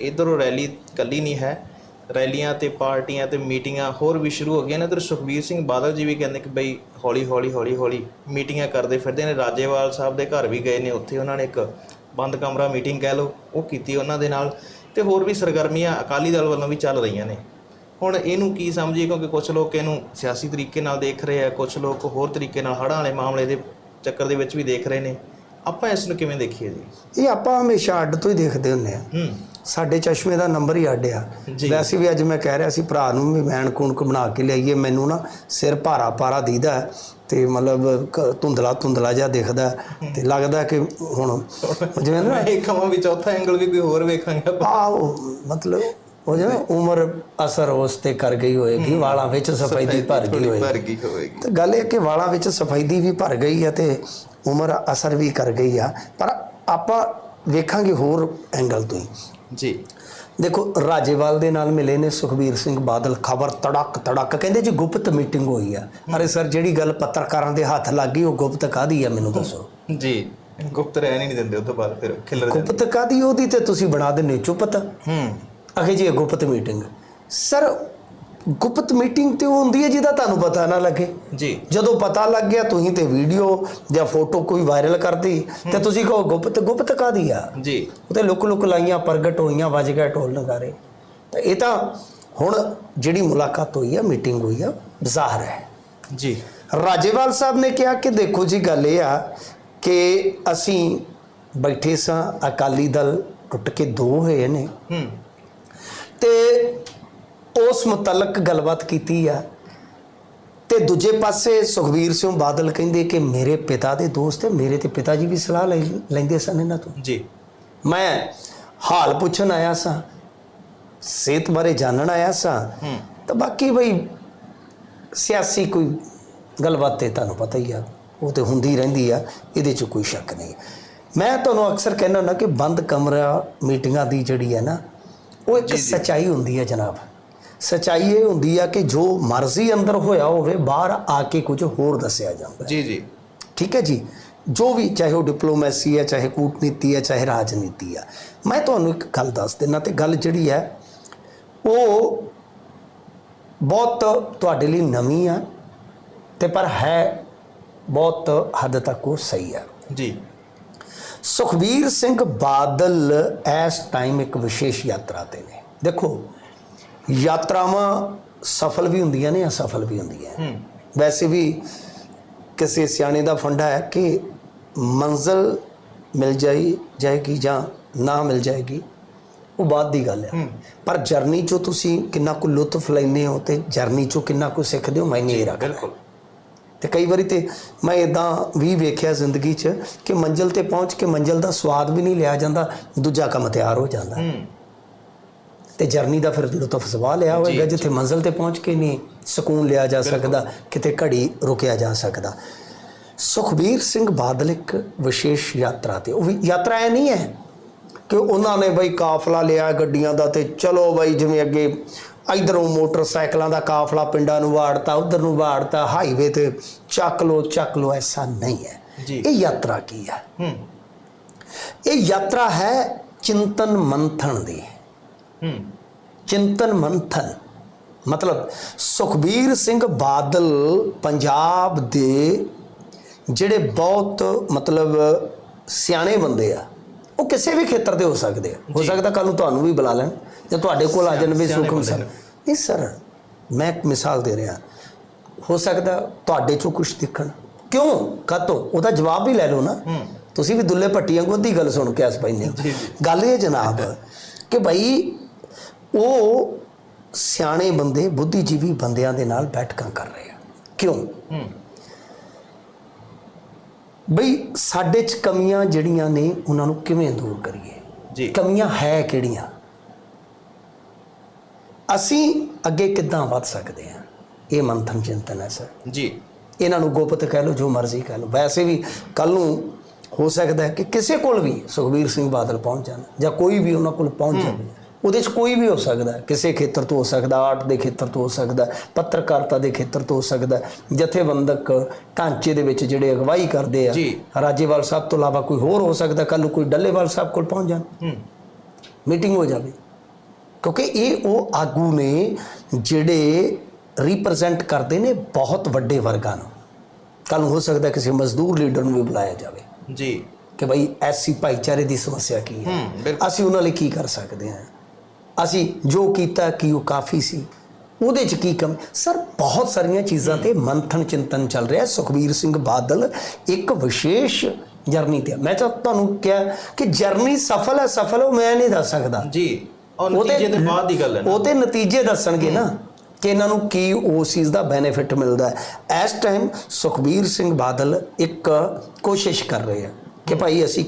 ਇਧਰੋਂ ਰੈਲੀ ਕੱਲੀ ਨਹੀਂ ਹੈ। ਰੈਲੀਆਂ ਤੇ ਪਾਰਟੀਆਂ ਤੇ ਮੀਟਿੰਗਾਂ ਹੋਰ ਵੀ ਸ਼ੁਰੂ ਹੋ ਗਈਆਂ ਨੇ ਇਧਰ ਸੁਖਬੀਰ ਸਿੰਘ ਬਾਦਲ ਜੀ ਵੀ ਕਹਿੰਦੇ ਕਿ ਬਈ ਹੌਲੀ ਹੌਲੀ ਹੌਲੀ ਹੌਲੀ ਮੀਟਿੰਗਾਂ ਕਰਦੇ ਫਿਰਦੇ ਨੇ। ਰਾਜੇਵਾਲ ਸਾਹਿਬ ਦੇ ਘਰ ਵੀ ਗਏ ਨੇ ਉੱਥੇ ਉਹਨਾਂ ਨੇ ਇੱਕ ਬੰਦ ਕਮਰਾ ਮੀਟਿੰਗ ਕਹਿ ਲਓ ਉਹ ਕੀਤੀ ਉਹਨਾਂ ਦੇ ਨਾਲ ਤੇ ਹੋਰ ਵੀ ਸਰਗਰਮੀਆਂ ਅਕਾਲੀ ਦਲ ਵੱਲੋਂ ਵੀ ਚੱਲ ਰਹੀਆਂ ਨੇ। ਹੁਣ ਇਹਨੂੰ ਕੀ ਸਮਝੀਏ? ਕਿਉਂਕਿ ਕੁਝ ਲੋਕ ਇਹਨੂੰ ਸਿਆਸੀ ਤਰੀਕੇ ਨਾਲ ਦੇਖ ਰਹੇ ਆ ਕੁਝ ਲੋਕ ਹੋਰ ਤਰੀਕੇ ਨਾਲ ਹੜ੍ਹਾਂ ਵਾਲੇ ਮਾਮਲੇ ਦੇ ਚੱਕਰ ਦੇ ਵਿੱਚ ਵੀ ਦੇਖ ਰਹੇ ਨੇ। ਆਪਾਂ ਇਸ ਨੂੰ ਕਿਵੇਂ ਦੇਖੀਏ ਜੀ? ਇਹ ਆਪਾਂ ਹਮੇਸ਼ਾ ਅੱਡ ਤੋਂ ਹੀ ਦੇਖਦੇ ਹੁੰਦੇ ਆ। ਹੂੰ। ਸਾਡੇ ਚਸ਼ਮੇ ਦਾ ਨੰਬਰ ਹੀ ਅੱਡ ਆ। ਵੈਸੇ ਵੀ ਅੱਜ ਮੈਂ ਕਹਿ ਰਿਹਾ ਸੀ ਭਰਾ ਨੂੰ ਵੀ ਮੈਨ ਕੂਣਕ ਬਣਾ ਕੇ ਲਿਆਈਏ ਮੈਨੂੰ ਨਾ ਸਿਰ ਭਾਰਾ ਭਾਰਾ ਦੀਦਾ ਤੇ ਮਤਲਬ ਧੁੰਦਲਾ ਧੁੰਦਲਾ ਜਿਹਾ ਦਿਖਦਾ ਤੇ ਲੱਗਦਾ ਕਿ ਹੁਣ ਜਿਵੇਂ ਨਾ ਮੈਂ ਇਹ ਕਹਾਂ ਵੀ ਚੌਥਾ ਐਂਗਲ ਵੀ ਕੋਈ ਹੋਰ ਵੇਖਾਂਗੇ ਆਓ ਮਤਲਬ ਉਹ ਜਿਵੇਂ ਉਮਰ ਅਸਰ ਉਸ ਤੇ ਕਰ ਗਈ ਹੋਏਗੀ ਵਾਲਾਂ ਵਿੱਚ ਸਫੈਦੀ ਭਰ ਗਈ ਥੋੜੀ ਹੋਏਗੀ। ਭਰ ਗਈ ਹੋਏਗੀ। ਤੇ ਗੱਲ ਇਹ ਕਿ ਵਾਲਾਂ ਵਿੱਚ ਸਫੈਦੀ ਵੀ ਭਰ ਗਈ ਹੈ ਤੇ ਉਮਰ ਅਸਰ ਵੀ ਕਰ ਗਈ ਆ। ਪਰ ਆਪਾਂ ਵੇਖਾਂਗੇ ਹੋਰ ਐਂਗਲ ਤੋਂ ਹੀ। ਜੀ। ਦੇਖੋ ਰਾਜੇਵਾਲ ਦੇ ਨਾਲ ਮਿਲੇ ਨੇ ਸੁਖਬੀਰ ਸਿੰਘ ਬਾਦਲ। ਖਬਰ ਤੜਕ ਤੜਕ ਕਹਿੰਦੇ ਜੀ ਗੁਪਤ ਮੀਟਿੰਗ ਹੋਈ ਆ। ਅਰੇ ਸਰ ਜਿਹੜੀ ਗੱਲ ਪੱਤਰਕਾਰਾਂ ਦੇ ਹੱਥ ਲੱਗ ਗਈ ਉਹ ਗੁਪਤ ਕਾਦੀ ਆ ਮੈਨੂੰ ਦੱਸੋ? ਜੀ ਗੁਪਤ ਰਹਿਣ ਹੀ ਨਹੀਂ ਦਿੰਦੇ ਉਸ ਤੋਂ ਬਾਅਦ ਫਿਰ ਖਿਲਰ ਜਾਂਦੇ। ਗੁਪਤ ਕਾਦੀ ਉਹਦੀ ਤੇ ਤੁਸੀਂ ਬਣਾ ਦਿੰਦੇ ਚੁੱਪਤ ਹੂੰ। ਅਖੇ ਜੀ ਗੁਪਤ ਮੀਟਿੰਗ। ਸਰ ਗੁਪਤ ਮੀਟਿੰਗ ਤੇ ਉਹ ਹੁੰਦੀ ਹੈ ਜਿਹਦਾ ਤੁਹਾਨੂੰ ਪਤਾ ਨਾ ਲੱਗੇ। ਜੀ। ਜਦੋਂ ਪਤਾ ਲੱਗ ਗਿਆ ਤੁਸੀਂ ਤੇ ਵੀਡੀਓ ਜਾਂ ਫੋਟੋ ਕੋਈ ਵਾਇਰਲ ਕਰਤੀ ਤੇ ਤੁਸੀਂ ਕਹੋ ਗੁਪਤ ਗੁਪਤ ਕਾਦੀ ਆ? ਜੀ। ਉਹ ਤੇ ਲੁਕ ਲੁਕ ਲਾਈਆਂ ਪ੍ਰਗਟ ਹੋਈਆਂ ਵੱਜ ਗਿਆ ਢੋਲ ਨਗਾਰੇ। ਤਾਂ ਇਹ ਤਾਂ ਹੁਣ ਜਿਹੜੀ ਮੁਲਾਕਾਤ ਹੋਈ ਆ ਮੀਟਿੰਗ ਹੋਈ ਆ ਜ਼ਾਹਰ ਹੈ। ਜੀ। ਰਾਜੇਵਾਲ ਸਾਹਿਬ ਨੇ ਕਿਹਾ ਕਿ ਦੇਖੋ ਜੀ ਗੱਲ ਇਹ ਆ ਕਿ ਅਸੀਂ ਬੈਠੇ ਸਾਂ ਅਕਾਲੀ ਦਲ ਟੁੱਟ ਕੇ ਦੋ ਹੋਏ ਨੇ। ਹੂੰ। ਤੇ ਉਸ ਮੁਤਲਕ ਗੱਲਬਾਤ ਕੀਤੀ ਆ। ਤੇ ਦੂਜੇ ਪਾਸੇ ਸੁਖਬੀਰ ਸਿੰਘ ਬਾਦਲ ਕਹਿੰਦੇ ਕਿ ਮੇਰੇ ਪਿਤਾ ਦੇ ਦੋਸਤ ਹੈ ਮੇਰੇ ਤੇ ਪਿਤਾ ਜੀ ਵੀ ਸਲਾਹ ਲੈ ਲੈਂਦੇ ਸਨ ਇਹਨਾਂ ਤੋਂ। ਜੀ। ਮੈਂ ਹਾਲ ਪੁੱਛਣ ਆਇਆ ਸਾਂ ਸਿਹਤ ਬਾਰੇ ਜਾਣਨ ਆਇਆ ਸਾਂ। ਤਾਂ ਬਾਕੀ ਬਈ ਸਿਆਸੀ ਕੋਈ ਗੱਲਬਾਤ ਤੇ ਤੁਹਾਨੂੰ ਪਤਾ ਹੀ ਆ ਉਹ ਤੇ ਹੁੰਦੀ ਰਹਿੰਦੀ ਆ ਇਹਦੇ 'ਚ ਕੋਈ ਸ਼ੱਕ ਨਹੀਂ। ਮੈਂ ਤੁਹਾਨੂੰ ਅਕਸਰ ਕਹਿੰਦਾ ਹੁੰਦਾ ਕਿ ਬੰਦ ਕਮਰਾ ਮੀਟਿੰਗਾਂ ਦੀ ਜਿਹੜੀ ਹੈ ਨਾ ਉਹ ਇੱਕ ਸਚਾਈ ਹੁੰਦੀ ਹੈ ਜਨਾਬ। ਸਚਾਈ ਇਹ ਹੁੰਦੀ ਆ ਕਿ ਜੋ ਮਰਜ਼ੀ ਅੰਦਰ ਹੋਇਆ ਹੋਵੇ ਬਾਹਰ ਆ ਕੇ ਕੁਝ ਹੋਰ ਦੱਸਿਆ ਜਾਂਦਾ ਜੀ ਜੀ। ਠੀਕ ਹੈ ਜੀ? ਜੋ ਵੀ ਚਾਹੇ ਉਹ ਡਿਪਲੋਮੈਸੀ ਹੈ ਚਾਹੇ ਕੂਟਨੀਤੀ ਹੈ ਚਾਹੇ ਰਾਜਨੀਤੀ ਹੈ। ਮੈਂ ਤੁਹਾਨੂੰ ਇੱਕ ਗੱਲ ਦੱਸ ਦਿੰਦਾ ਤੇ ਗੱਲ ਜਿਹੜੀ ਹੈ ਉਹ ਬਹੁਤ ਤੁਹਾਡੇ ਲਈ ਨਵੀਂ ਆ ਤੇ ਪਰ ਹੈ ਬਹੁਤ ਹੱਦ ਤੱਕ ਉਹ ਸਹੀ ਹੈ ਜੀ। ਸੁਖਬੀਰ ਸਿੰਘ ਬਾਦਲ ਇਸ ਟਾਈਮ ਇੱਕ ਵਿਸ਼ੇਸ਼ ਯਾਤਰਾ ਤੇ ਨੇ। ਦੇਖੋ ਯਾਤਰਾਵਾਂ ਸਫਲ ਵੀ ਹੁੰਦੀਆਂ ਨੇ ਅਸਫਲ ਵੀ ਹੁੰਦੀਆਂ ਵੈਸੇ ਵੀ ਕਿਸੇ ਸਿਆਣੇ ਦਾ ਫੰਡਾ ਹੈ ਕਿ ਮੰਜ਼ਲ ਮਿਲ ਜਾਈ ਜਾਏਗੀ ਜਾਂ ਨਾ ਮਿਲ ਜਾਏਗੀ ਉਹ ਬਾਅਦ ਦੀ ਗੱਲ ਹੈ। ਪਰ ਜਰਨੀ ਚੋਂ ਤੁਸੀਂ ਕਿੰਨਾ ਕੁ ਲੁਤਫ ਲੈਂਦੇ ਹੋ ਤੇ ਜਰਨੀ ਚੋਂ ਕਿੰਨਾ ਕੁ ਸਿੱਖਦੇ ਹੋ ਮੈਨੂੰ ਇਹ ਰੱਖਦਾ। ਬਿਲਕੁਲ। ਤੇ ਕਈ ਵਾਰੀ ਤੇ ਮੈਂ ਇਦਾਂ ਵੀ ਵੇਖਿਆ ਜ਼ਿੰਦਗੀ 'ਚ ਕਿ ਮੰਜ਼ਲ ਤੇ ਪਹੁੰਚ ਕੇ ਮੰਜ਼ਲ ਦਾ ਸਵਾਦ ਵੀ ਨਹੀਂ ਲਿਆ ਜਾਂਦਾ ਦੂਜਾ ਕੰਮ ਤਿਆਰ ਹੋ ਜਾਂਦਾ। ਹੂੰ। ਤੇ ਜਰਨੀ ਦਾ ਫਿਰ ਲੁਤਫ ਸਵਾ ਲਿਆ ਹੋਵੇਗਾ ਜਿੱਥੇ ਮੰਜ਼ਲ ਤੇ ਪਹੁੰਚ ਕੇ ਨਹੀਂ ਸਕੂਨ ਲਿਆ ਜਾ ਸਕਦਾ ਕਿਤੇ ਘੜੀ ਰੁਕਿਆ ਜਾ ਸਕਦਾ। ਸੁਖਬੀਰ ਸਿੰਘ ਬਾਦਲ ਇੱਕ ਵਿਸ਼ੇਸ਼ ਯਾਤਰਾ ਤੇ ਉਹ ਵੀ ਯਾਤਰਾ ਇਹ ਨਹੀਂ ਹੈ ਕਿ ਉਹਨਾਂ ਨੇ ਬਈ ਕਾਫਲਾ ਲਿਆ ਗੱਡੀਆਂ ਦਾ ਤੇ ਚਲੋ ਬਈ ਜਿਵੇਂ ਅੱਗੇ ਇਧਰੋਂ ਮੋਟਰਸਾਈਕਲਾਂ ਦਾ ਕਾਫਲਾ ਪਿੰਡਾਂ ਨੂੰ ਵਾੜਤਾ ਉਧਰ ਨੂੰ ਵਾੜਤਾ ਹਾਈਵੇ ਤੇ ਚੱਕ ਲੋ ਚੱਕ ਲੋ ਐਸਾ ਨਹੀਂ ਹੈ। ਇਹ ਯਾਤਰਾ ਕੀ ਹੈ। ਇਹ ਯਾਤਰਾ ਹੈ ਚਿੰਤਨ ਮੰਥਨ ਦੀ। ਚਿੰਤਨ ਮੰਥਨ। ਮਤਲਬ ਸੁਖਬੀਰ ਸਿੰਘ ਬਾਦਲ ਪੰਜਾਬ ਦੇ ਜਿਹੜੇ ਬਹੁਤ ਮਤਲਬ ਸਿਆਣੇ ਬੰਦੇ ਆ ਉਹ ਕਿਸੇ ਵੀ ਖੇਤਰ ਦੇ ਹੋ ਸਕਦੇ ਆ। ਹੋ ਸਕਦਾ ਕੱਲ ਨੂੰ ਤੁਹਾਨੂੰ ਵੀ ਬੁਲਾ ਲੈਣ ਜਾਂ ਤੁਹਾਡੇ ਕੋਲ ਆ ਜਾਣ ਵੀ ਸੁਖਮ ਸਰ। ਨਹੀਂ ਸਰ ਮੈਂ ਇੱਕ ਮਿਸਾਲ ਦੇ ਰਿਹਾ। ਹੋ ਸਕਦਾ ਤੁਹਾਡੇ ਚੋਂ ਕੁਝ ਦਿਖਣ। ਕਿਉਂ? ਕਾਤੋਂ ਉਹਦਾ ਜਵਾਬ ਵੀ ਲੈ ਲਓ ਨਾ। ਤੁਸੀਂ ਵੀ ਦੁੱਲੇ ਭੱਟੀਆਂ ਕੋ ਅੱਧੀ ਗੱਲ ਸੁਣ ਕੇ ਜੀ, ਜੀ। ਗੱਲ ਇਹ ਜਨਾਬ ਕਿ ਭਾਈ ਉਹ ਸਿਆਣੇ ਬੰਦੇ ਬੁੱਧੀਜੀਵੀ ਬੰਦਿਆਂ ਦੇ ਨਾਲ ਬੈਠਕਾਂ ਕਰ ਰਹੇ ਆ। ਕਿਉਂ? ਬਈ ਸਾਡੇ 'ਚ ਕਮੀਆਂ ਜਿਹੜੀਆਂ ਨੇ ਉਹਨਾਂ ਨੂੰ ਕਿਵੇਂ ਦੂਰ ਕਰੀਏ? ਜੀ। ਕਮੀਆਂ ਹੈ ਕਿਹੜੀਆਂ? ਅਸੀਂ ਅੱਗੇ ਕਿੱਦਾਂ ਵੱਧ ਸਕਦੇ ਹਾਂ ਇਹ ਮੰਥਨ ਚਿੰਤਨ ਹੈ ਸਰ। ਜੀ। ਇਹਨਾਂ ਨੂੰ ਗੁਪਤ ਕਹਿ ਲਓ ਜੋ ਮਰਜ਼ੀ ਕਹਿ ਲਓ। ਵੈਸੇ ਵੀ ਕੱਲ ਨੂੰ ਹੋ ਸਕਦਾ ਹੈ ਕਿ ਕਿਸੇ ਕੋਲ ਵੀ ਸੁਖਬੀਰ ਸਿੰਘ ਬਾਦਲ ਪਹੁੰਚ ਜਾਣ ਜਾਂ ਕੋਈ ਵੀ ਉਹਨਾਂ ਕੋਲ ਪਹੁੰਚ ਜਾਵੇ। ਉਹਦੇ 'ਚ ਕੋਈ ਵੀ ਹੋ ਸਕਦਾ। ਕਿਸੇ ਖੇਤਰ ਤੋਂ ਹੋ ਸਕਦਾ ਆਰਟ ਦੇ ਖੇਤਰ ਤੋਂ ਹੋ ਸਕਦਾ ਪੱਤਰਕਾਰਤਾ ਦੇ ਖੇਤਰ ਤੋਂ ਹੋ ਸਕਦਾ ਜਥੇਬੰਦਕ ਢਾਂਚੇ ਦੇ ਵਿੱਚ ਜਿਹੜੇ ਅਗਵਾਈ ਕਰਦੇ ਆ। ਰਾਜੇਵਾਲ ਸਾਹਿਬ ਤੋਂ ਇਲਾਵਾ ਕੋਈ ਹੋਰ ਹੋ ਸਕਦਾ ਕੱਲ ਨੂੰ ਕੋਈ ਡੱਲੇਵਾਲ ਸਾਹਿਬ ਕੋਲ ਪਹੁੰਚ ਜਾਣ। ਮੀਟਿੰਗ ਹੋ ਜਾਵੇ। ਕਿਉਂਕਿ ਇਹ ਉਹ ਆਗੂ ਨੇ ਜਿਹੜੇ ਰਿਪਰੈਜ਼ੈਂਟ ਕਰਦੇ ਨੇ ਬਹੁਤ ਵੱਡੇ ਵਰਗਾਂ ਨੂੰ। ਕੱਲ ਨੂੰ ਹੋ ਸਕਦਾ ਕਿਸੇ ਮਜ਼ਦੂਰ ਲੀਡਰ ਨੂੰ ਵੀ ਬੁਲਾਇਆ ਜਾਵੇ। ਜੀ। ਕਿ ਭਾਈ ਐਸੀ ਭਾਈਚਾਰੇ ਦੀ ਸਮੱਸਿਆ ਕੀ ਹੈ? ਅਸੀਂ ਉਹਨਾਂ ਲਈ ਕੀ ਕਰ ਸਕਦੇ ਹਾਂ? ਅਸੀਂ ਜੋ ਕੀਤਾ ਕੀ ਉਹ ਕਾਫੀ ਸੀ। ਉਹਦੇ ਚ ਕੀ ਕਮ? ਸਰ ਬਹੁਤ ਸਾਰੀਆਂ ਚੀਜ਼ਾਂ ਤੇ ਮੰਥਨ ਚਿੰਤਨ ਚੱਲ ਰਿਹਾ। ਸੁਖਬੀਰ ਸਿੰਘ ਬਾਦਲ ਇੱਕ ਵਿਸ਼ੇਸ਼ ਜਰਨੀ ਤੇ ਆ। ਮੈਂ ਤਾਂ ਤੁਹਾਨੂੰ ਕਿਹਾ ਕਿ ਜਰਨੀ ਸਫਲ ਹੈ ਸਫਲ ਉਹ ਮੈਂ ਨਹੀਂ ਦੱਸ ਸਕਦਾ। ਜੀ ਔਰ ਉਹਦੇ- ਨਤੀਜੇ ਦੇ ਬਾਅਦ ਦੀ ਗੱਲ ਹੈ ਨਾ। ਉਹ ਤੇ ਨਤੀਜੇ ਦੱਸਣਗੇ ਨਾ ਕਿ ਇਹਨਾਂ ਨੂੰ ਕੀ ਉਸ ਚੀਜ਼ ਦਾ ਬੈਨੀਫਿਟ ਮਿਲਦਾ ਹੈ। ਇਸ ਟਾਈਮ ਸੁਖਬੀਰ ਸਿੰਘ ਬਾਦਲ ਇੱਕ ਕੋਸ਼ਿਸ਼ ਕਰ ਰਹੇ ਆ ਕਿ ਭਾਈ ਅਸੀਂ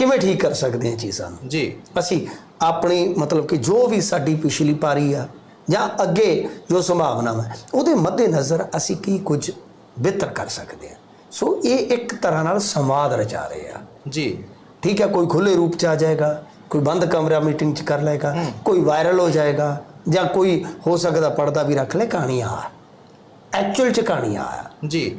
ਕਿਵੇਂ ਠੀਕ ਕਰ ਸਕਦੇ ਹਾਂ ਚੀਜ਼ਾਂ ਨੂੰ? ਜੀ। ਅਸੀਂ ਆਪਣੀ ਮਤਲਬ ਕਿ ਜੋ ਵੀ ਸਾਡੀ ਪਿਛਲੀ ਪਾਰੀ ਆ ਜਾਂ ਅੱਗੇ ਜੋ ਸੰਭਾਵਨਾ ਹੈ ਉਹਦੇ ਮੱਦੇ ਨਜ਼ਰ ਅਸੀਂ ਕੀ ਕੁਝ ਬਿਹਤਰ ਕਰ ਸਕਦੇ ਹਾਂ। ਸੋ ਇਹ ਇੱਕ ਤਰ੍ਹਾਂ ਨਾਲ ਸੰਵਾਦ ਰਚਾ ਰਹੇ ਆ। ਜੀ। ਠੀਕ ਹੈ ਕੋਈ ਖੁੱਲੇ ਰੂਪ ਚ ਆ ਜਾਏਗਾ ਕੋਈ ਬੰਦ ਕਮਰਾ ਮੀਟਿੰਗ ਚ ਕਰ ਲਏਗਾ ਕੋਈ ਵਾਇਰਲ ਹੋ ਜਾਏਗਾ ਜਾਂ ਕੋਈ ਹੋ ਸਕਦਾ ਪਰਦਾ ਵੀ ਰੱਖ ਲੈ ਕਹਾਣੀ ਆ। ਐਕਚੁਅਲ ਚ ਕਹਾਣੀ ਆ। ਜੀ।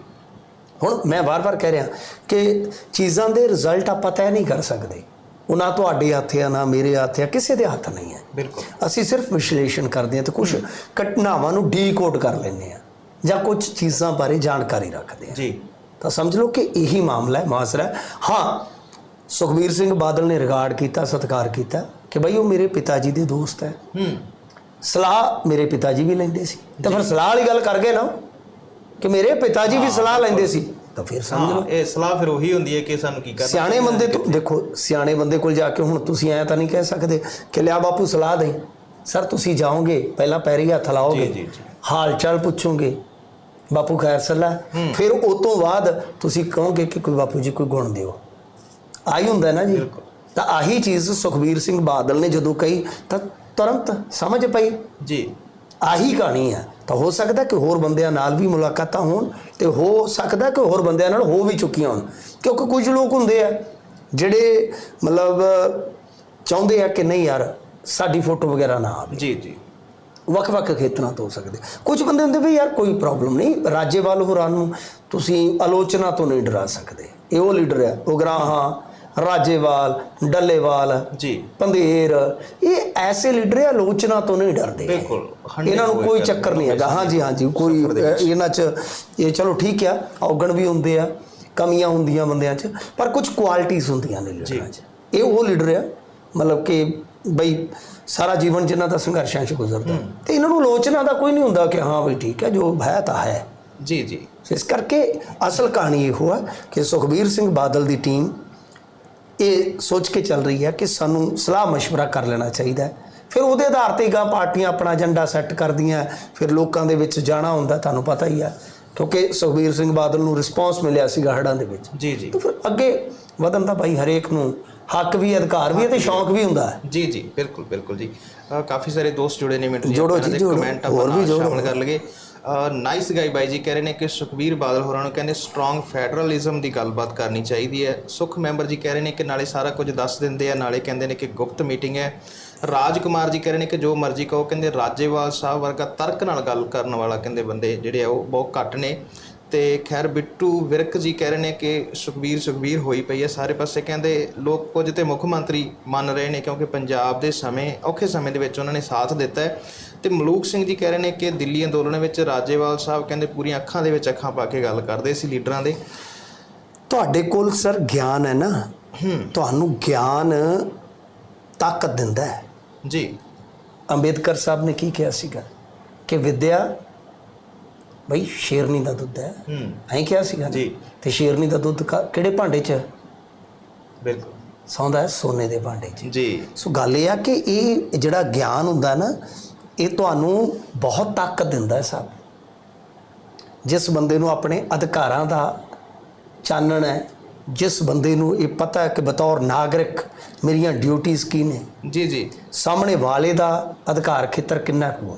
ਹੁਣ ਮੈਂ ਵਾਰ-ਵਾਰ ਕਹਿ ਰਿਹਾ ਕਿ ਚੀਜ਼ਾਂ ਦੇ ਰਿਜ਼ਲਟ ਆਪਾਂ ਤੈਅ ਨਹੀਂ ਕਰ ਸਕਦੇ। ਉਹ ਨਾ ਤੁਹਾਡੇ ਹੱਥ ਆ ਨਾ ਮੇਰੇ ਹੱਥ ਆ ਕਿਸੇ ਦੇ ਹੱਥ ਨਹੀਂ ਹੈ। ਬਿਲਕੁਲ। ਅਸੀਂ ਸਿਰਫ ਵਿਸ਼ਲੇਸ਼ਣ ਕਰਦੇ ਹਾਂ ਤੇ ਕੁਝ ਘਟਨਾਵਾਂ ਨੂੰ ਡੀਕੋਡ ਕਰ ਲੈਂਦੇ ਆ ਜਾਂ ਕੁਝ ਚੀਜ਼ਾਂ ਬਾਰੇ ਜਾਣਕਾਰੀ ਰੱਖਦੇ ਆ ਜੀ। ਤਾਂ ਸਮਝ ਲਓ ਕਿ ਇਹੀ ਮਾਮਲਾ ਹੈ ਮਾਸਰਾ ਹੈ। ਹਾਂ ਸੁਖਬੀਰ ਸਿੰਘ ਬਾਦਲ ਨੇ ਰਿਗਾਰਡ ਕੀਤਾ ਸਤਿਕਾਰ ਕੀਤਾ ਕਿ ਬਈ ਉਹ ਮੇਰੇ ਪਿਤਾ ਜੀ ਦੇ ਦੋਸਤ ਹੈ। ਹੂੰ। ਸਲਾਹ ਮੇਰੇ ਪਿਤਾ ਜੀ ਵੀ ਲੈਂਦੇ ਸੀ। ਤੇ ਫਿਰ ਸਲਾਹ ਵਾਲੀ ਗੱਲ ਕਰ ਗਏ ਨਾ। ਕਿ ਮੇਰੇ ਪਿਤਾ ਜੀ ਵੀ ਸਲਾਹ ਲੈਂਦੇ ਸੀ। ਤਾਂ ਫਿਰ ਸਮਝ ਲਓ। ਇਹ ਸਲਾਹ ਫਿਰ ਉਹੀ ਹੁੰਦੀ ਹੈ ਕਿ ਸਾਨੂੰ ਕੀ ਕਰਨਾ ਸਿਆਣੇ ਬੰਦੇ ਤੋਂ ਦੇਖੋ ਸਿਆਣੇ ਬੰਦੇ ਕੋਲ ਜਾ ਕੇ ਹੁਣ ਤੁਸੀਂ ਐਂ ਤਾਂ ਨਹੀਂ ਕਹਿ ਸਕਦੇ ਕਿ ਲਿਆ ਬਾਪੂ ਸਲਾਹ ਦੇ ਸਰ ਤੁਸੀਂ ਜਾਓਗੇ ਪਹਿਲਾਂ ਪੈਰੀ ਹੱਥ ਲਾਓਗੇ ਜੀ, ਜੀ। ਹਾਲ ਚਾਲ ਪੁੱਛੋਗੇ ਬਾਪੂ ਖੈਰ ਸਲਾ। ਫਿਰ ਉਸ ਤੋਂ ਬਾਅਦ ਤੁਸੀਂ ਕਹੋਗੇ ਕਿ ਕੋਈ ਬਾਪੂ ਜੀ ਕੋਈ ਗੁਣ ਦਿਓ। ਆਈ ਹੁੰਦਾ ਨਾ ਜੀ। ਤਾਂ ਆਹੀ ਚੀਜ਼ ਸੁਖਬੀਰ ਸਿੰਘ ਬਾਦਲ ਨੇ ਜਦੋਂ ਕਹੀ ਤਾਂ ਤੁਰੰਤ ਸਮਝ ਪਈ। ਜੀ। ਆਹੀ ਕਹਾਣੀ ਹੈ। ਤਾਂ ਹੋ ਸਕਦਾ ਕਿ ਹੋਰ ਬੰਦਿਆਂ ਨਾਲ ਵੀ ਮੁਲਾਕਾਤਾਂ ਹੋਣ ਤੇ ਹੋ ਸਕਦਾ ਕਿ ਹੋਰ ਬੰਦਿਆਂ ਨਾਲ ਹੋ ਵੀ ਚੁੱਕੀਆਂ ਹੋਣ। ਕਿਉਂਕਿ ਕੁਝ ਲੋਕ ਹੁੰਦੇ ਆ ਜਿਹੜੇ ਮਤਲਬ ਚਾਹੁੰਦੇ ਆ ਕਿ ਨਹੀਂ ਯਾਰ ਸਾਡੀ ਫੋਟੋ ਵਗੈਰਾ ਨਾ ਆਵੇ। ਜੀ ਜੀ। ਵੱਖ-ਵੱਖ ਖੇਤਰਾਂ ਤੋਂ ਹੋ ਸਕਦੇ। ਕੁਝ ਬੰਦੇ ਹੁੰਦੇ ਵੀ ਯਾਰ ਕੋਈ ਪ੍ਰੋਬਲਮ ਨਹੀਂ ਰਾਜੇਵਾਲ ਹੋਰਾਂ ਨੂੰ ਤੁਸੀਂ ਆਲੋਚਨਾ ਤੋਂ ਨਹੀਂ ਡਰਾ ਸਕਦੇ। ਇਹ ਉਹ ਲੀਡਰ ਹੈ ਉਗਰਾਹਾਂ ਰਾਜੇਵਾਲ ਡੱਲੇਵਾਲ ਜੀ। ਪੰਧੇਰ ਇਹ ਐਸੇ ਲੀਡਰ ਆ ਆਲੋਚਨਾ ਤੋਂ ਨਹੀਂ ਡਰਦੇ। ਬਿਲਕੁਲ, ਇਹਨਾਂ ਨੂੰ ਕੋਈ ਚੱਕਰ ਨਹੀਂ ਹੈਗਾ। ਹਾਂਜੀ ਹਾਂਜੀ ਕੋਈ ਇਹਨਾਂ 'ਚ ਇਹ ਚਲੋ ਠੀਕ ਆ ਔਗਣ ਵੀ ਹੁੰਦੇ ਆ ਕਮੀਆਂ ਹੁੰਦੀਆਂ ਬੰਦਿਆਂ 'ਚ ਪਰ ਕੁਝ ਕੁਆਲਿਟੀਆਂ ਹੁੰਦੀਆਂ ਨੇ ਲੀਡਰਾਂ 'ਚ। ਇਹ ਉਹ ਲੀਡਰ ਆ ਮਤਲਬ ਕਿ ਬਈ ਸਾਰਾ ਜੀਵਨ ਜਿਨ੍ਹਾਂ ਦਾ ਸੰਘਰਸ਼ਾਂ 'ਚ ਗੁਜ਼ਰਦਾ। ਤੇ ਇਹਨਾਂ ਨੂੰ ਆਲੋਚਨਾ ਦਾ ਕੋਈ ਨਹੀਂ ਹੁੰਦਾ ਕਿ ਹਾਂ ਬਈ ਠੀਕ ਹੈ ਜੋ ਹੈ ਤਾਂ ਹੈ। ਜੀ ਜੀ। ਇਸ ਕਰਕੇ ਅਸਲ ਕਹਾਣੀ ਇਹ ਹੈ ਕਿ ਸੁਖਬੀਰ ਸਿੰਘ ਬਾਦਲ ਦੀ ਟੀਮ ਇਹ ਸੋਚ ਕੇ ਚੱਲ ਰਹੀ ਹੈ ਕਿ ਸਾਨੂੰ ਸਲਾਹ مشورہ ਕਰ ਲੈਣਾ ਚਾਹੀਦਾ ਹੈ ਫਿਰ ਉਹਦੇ ਆਧਾਰ ਤੇ ਗਾ ਪਾਰਟੀਆਂ ਆਪਣਾ ਏਜੰਡਾ ਸੈੱਟ ਕਰਦੀਆਂ ਫਿਰ ਲੋਕਾਂ ਦੇ ਵਿੱਚ ਜਾਣਾ ਹੁੰਦਾ ਤੁਹਾਨੂੰ ਪਤਾ ਹੀ ਆ ਕਿਉਂਕਿ ਸੁਖਬੀਰ ਸਿੰਘ ਬਾਦਲ ਨੂੰ ਰਿਸਪੌਂਸ ਮਿਲਿਆ ਸੀਗਾ ਹੜ੍ਹਾਂ ਦੇ ਵਿੱਚ ਜੀ ਜੀ ਤਾਂ ਫਿਰ ਅੱਗੇ ਵਧਣ ਦਾ ਭਾਈ ਹਰੇਕ ਨੂੰ ਹੱਕ ਵੀ ਅਧਿਕਾਰ ਵੀ ਹੈ ਤੇ ਸ਼ੌਂਕ ਵੀ ਹੁੰਦਾ ਹੈ ਜੀ ਜੀ ਬਿਲਕੁਲ ਬਿਲਕੁਲ ਜੀ ਅ, ਕਾਫੀ ਸਾਰੇ ਦੋਸਤ ਜੁੜੇ ਨੇ ਮਿੰਟ ਜੋੜੋ ਜੀ, ਜੋੜੋ। ਕਮੈਂਟ ਹੋਰ ਆਪਾਂ ਵੀ ਨਾਲ ਜੋੜੋ। ਸ਼ਾਮਲ ਕਰ ਲਗੇ ਨਾਈਸ ਗਾਈ ਬਾਈ ਜੀ, ਕਹਿ ਰਹੇ ਨੇ ਕਿ ਸੁਖਬੀਰ ਬਾਦਲ ਹੋਰਾਂ ਨੂੰ ਕਹਿੰਦੇ ਸਟਰੋਂਗ ਫੈਡਰਲਿਜ਼ਮ ਦੀ ਗੱਲਬਾਤ ਕਰਨੀ ਚਾਹੀਦੀ ਹੈ। ਸੁਖ ਮੈਂਬਰ ਜੀ ਕਹਿ ਰਹੇ ਨੇ ਕਿ ਨਾਲੇ ਸਾਰਾ ਕੁਝ ਦੱਸ ਦਿੰਦੇ ਆ, ਨਾਲੇ ਕਹਿੰਦੇ ਨੇ ਕਿ ਗੁਪਤ ਮੀਟਿੰਗ ਹੈ। ਰਾਜ ਕੁਮਾਰ ਜੀ ਕਹਿ ਰਹੇ ਨੇ ਕਿ ਜੋ ਮਰਜ਼ੀ ਕਹੋ, ਕਹਿੰਦੇ ਰਾਜੇਵਾਲ ਸਾਹਿਬ ਵਰਗਾ ਤਰਕ ਨਾਲ ਗੱਲ ਕਰਨ ਵਾਲਾ ਕਹਿੰਦੇ ਬੰਦੇ ਜਿਹੜੇ ਆ, ਉਹ ਬਹੁਤ ਘੱਟ ਨੇ। ਤੇ ਖੈਰ ਬਿੱਟੂ ਵਿਰਕ ਜੀ ਕਹਿ ਰਹੇ ਨੇ ਕਿ ਸੁਖਬੀਰ ਸੁਖਬੀਰ ਹੋਈ ਪਈ ਹੈ। ਸਾਰੇ ਪਾਸੇ ਕਹਿੰਦੇ ਲੋਕ ਕੁਝ ਤੇ ਮੁੱਖ ਮੰਤਰੀ ਮੰਨ ਰਹੇ ਨੇ ਕਿਉਂਕਿ ਪੰਜਾਬ ਦੇ ਸਮੇਂ ਔਖੇ ਸਮੇਂ ਦੇ ਵਿੱਚ ਉਹਨਾਂ ਨੇ ਸਾਥ ਦਿੱਤਾ ਹੈ। ਤੇ ਮਲੂਕ ਸਿੰਘ ਜੀ ਕਹਿ ਰਹੇ ਨੇ ਕਿ ਦਿੱਲੀ ਅੰਦੋਲਨ ਵਿੱਚ ਰਾਜੇਵਾਲ ਸਾਹਿਬ ਕਹਿੰਦੇ ਪੂਰੀਆਂ ਅੱਖਾਂ ਦੇ ਵਿੱਚ ਅੱਖਾਂ ਪਾ ਕੇ ਗੱਲ ਕਰਦੇ ਸੀ ਲੀਡਰਾਂ ਦੇ। ਤੁਹਾਡੇ ਕੋਲ ਸਰ ਗਿਆਨ ਹੈ ਨਾ? ਤੁਹਾਨੂੰ ਗਿਆਨ ਤਾਕਤ ਦਿੰਦਾ ਹੈ। ਜੀ। ਅੰਬੇਦਕਰ ਸਾਹਿਬ ਨੇ ਕੀ ਕਿਹਾ ਸੀਗਾ? ਕਿ ਵਿਦਿਆ ਬਈ ਸ਼ੇਰਨੀ ਦਾ ਦੁੱਧ ਹੈ। ਹੂੰ। ਐਂ ਕਿਹਾ ਸੀਗਾ? ਜੀ। ਤੇ ਸ਼ੇਰਨੀ ਦਾ ਦੁੱਧ ਕਾ- ਕਿਹੜੇ ਭਾਂਡੇ 'ਚ? ਬਿਲਕੁਲ। ਸੌਂਦਾ ਹੈ ਸੋਨੇ ਦੇ ਭਾਂਡੇ 'ਚ। ਜੀ। ਸੋ ਗੱਲ ਇਹ ਆ ਕਿ ਇਹ ਜਿਹੜਾ ਗਿਆਨ ਹੁੰਦਾ ਨਾ ਇਹ ਤੁਹਾਨੂੰ ਬਹੁਤ ਤਾਕਤ ਦਿੰਦਾ ਹੈ ਸਾਹਿਬ ਜਿਸ ਬੰਦੇ ਨੂੰ ਆਪਣੇ ਅਧਿਕਾਰਾਂ ਦਾ ਚਾਨਣ ਹੈ ਜਿਸ ਬੰਦੇ ਨੂੰ ਇਹ ਪਤਾ ਹੈ ਕਿ ਬਤੌਰ ਨਾਗਰਿਕ ਮੇਰੀਆਂ ਡਿਊਟੀਆਂ ਕੀ ਨੇ। ਜੀ ਜੀ। ਸਾਹਮਣੇ ਵਾਲੇ ਦਾ ਅਧਿਕਾਰ ਖੇਤਰ ਕਿੰਨਾ ਕੁ ਹੈ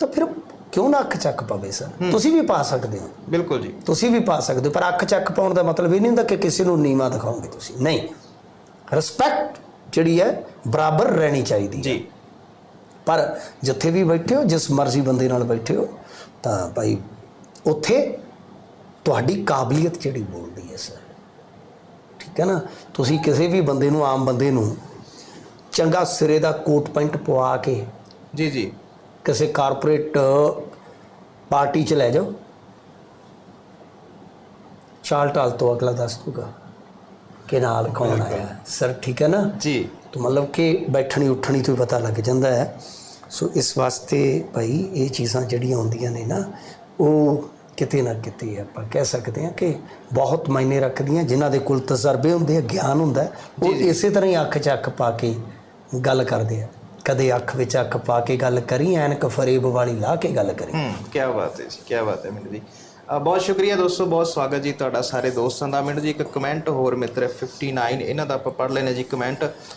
ਤਾਂ ਫਿਰ ਕਿਉਂ ਨਾ ਅੱਖ ਚੱਕ ਪਵੇ ਸਰ? ਤੁਸੀਂ ਵੀ ਪਾ ਸਕਦੇ ਹੋ। ਬਿਲਕੁਲ ਜੀ। ਤੁਸੀਂ ਵੀ ਪਾ ਸਕਦੇ ਹੋ ਪਰ ਅੱਖ ਚੱਕ ਪਾਉਣ ਦਾ ਮਤਲਬ ਇਹ ਨਹੀਂ ਹੁੰਦਾ ਕਿ ਕਿਸੇ ਨੂੰ ਨੀਵਾ ਦਿਖਾਓਗੇ ਤੁਸੀਂ। ਨਹੀਂ। ਰਿਸਪੈਕਟ ਜਿਹੜੀ ਹੈ ਬਰਾਬਰ ਰਹਿਣੀ ਚਾਹੀਦੀ ਹੈ। ਜੀ। ਪਰ ਜਿੱਥੇ ਵੀ ਬੈਠੇ ਹੋ ਜਿਸ ਮਰਜ਼ੀ ਬੰਦੇ ਨਾਲ ਬੈਠੇ ਹੋ ਤਾਂ ਭਾਈ ਉੱਥੇ ਤੁਹਾਡੀ ਕਾਬਲੀਅਤ ਜਿਹੜੀ ਬੋਲਦੀ ਹੈ ਸਰ। ਠੀਕ ਹੈ ਨਾ? ਤੁਸੀਂ ਕਿਸੇ ਵੀ ਬੰਦੇ ਨੂੰ ਆਮ ਬੰਦੇ ਨੂੰ ਚੰਗਾ ਸਿਰੇ ਦਾ ਕੋਟ ਪੈਂਟ ਪਵਾ ਕੇ ਜੀ ਜੀ। ਕਿਸੇ ਕਾਰਪੋਰੇਟ ਪਾਰਟੀ 'ਚ ਲੈ ਜਾਓ। ਚਾਲ ਟਾਲ ਤੋਂ ਅਗਲਾ ਦੱਸ ਦੂਗਾ ਕਿ ਨਾਲ ਕੌਣ ਆਇਆ। ਸਰ ਠੀਕ ਹੈ ਨਾ? ਜੀ। ਤਾਂ ਮਤਲਬ ਕਿ ਬੈਠਣੀ ਉੱਠਣੀ ਤੋਂ ਹੀ ਪਤਾ ਲੱਗ ਜਾਂਦਾ ਹੈ। ਸੋ ਇਸ ਵਾਸਤੇ ਭਾਈ ਇਹ ਚੀਜ਼ਾਂ ਜਿਹੜੀਆਂ ਹੁੰਦੀਆਂ ਨੇ ਨਾ ਉਹ ਕਿਤੇ ਨਾ ਕਿਤੇ ਆਪਾਂ ਕਹਿ ਸਕਦੇ ਹਾਂ ਕਿ ਬਹੁਤ ਮਾਇਨੇ ਰੱਖਦੀਆਂ ਜਿਨ੍ਹਾਂ ਦੇ ਕੋਲ ਤਜਰਬੇ ਹੁੰਦੇ ਆ ਗਿਆਨ ਹੁੰਦਾ ਉਹ ਇਸੇ ਤਰ੍ਹਾਂ ਹੀ ਅੱਖ 'ਚ ਅੱਖ ਪਾ ਕੇ ਗੱਲ ਕਰਦੇ ਆ। ਕਦੇ ਅੱਖ ਵਿੱਚ ਅੱਖ ਪਾ ਕੇ ਗੱਲ ਕਰੀ, ਐਨਕ ਫਰੇਬ ਵਾਲੀ ਲਾ ਕੇ ਗੱਲ ਕਰੀ। ਹੂੰ ਕੀ ਬਾਤ ਹੈ ਜੀ ਕੀ ਬਾਤ ਹੈ ਮਿੰਟੂ ਜੀ। ਬਹੁਤ ਸ਼ੁਕਰੀਆ ਦੋਸਤੋ, ਬਹੁਤ ਸਵਾਗਤ ਜੀ ਤੁਹਾਡਾ ਸਾਰੇ ਦੋਸਤਾਂ ਦਾ। ਮਿੰਟੂ ਜੀ, ਇੱਕ ਕਮੈਂਟ ਹੋਰ ਮਿੱਤਰ 59 ਇਹਨਾਂ ਦਾ ਆਪਾਂ ਪੜ੍ਹ ਲੈਨੇ ਜੀ ਕਮੈਂਟ